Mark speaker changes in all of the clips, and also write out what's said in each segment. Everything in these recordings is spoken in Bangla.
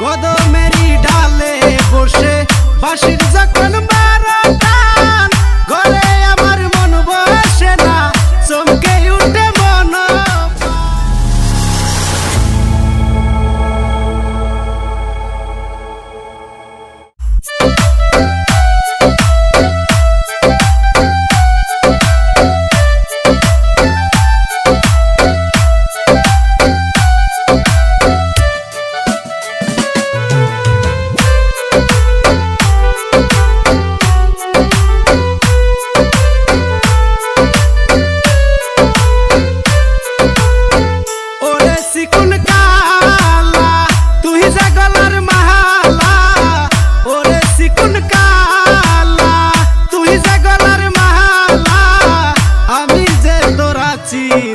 Speaker 1: কদমেরি ডালে বসে বাঁশির যখন মারা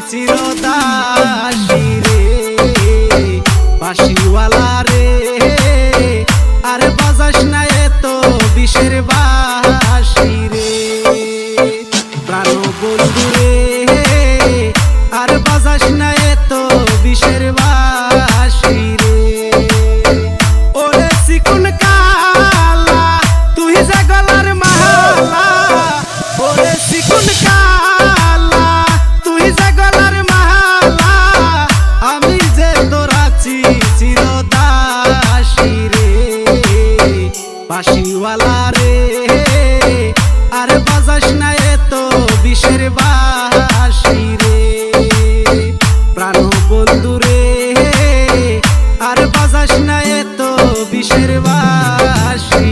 Speaker 1: চিরদাসী রে বাসিওয়ালা রে। আর বাজাস না এত বিষের বাসি রে প্রাণ বন্ধু রে আর বাজাস মনের বাসি রে। প্রাণ রে আর বাজাস না এত বিষের বাসি।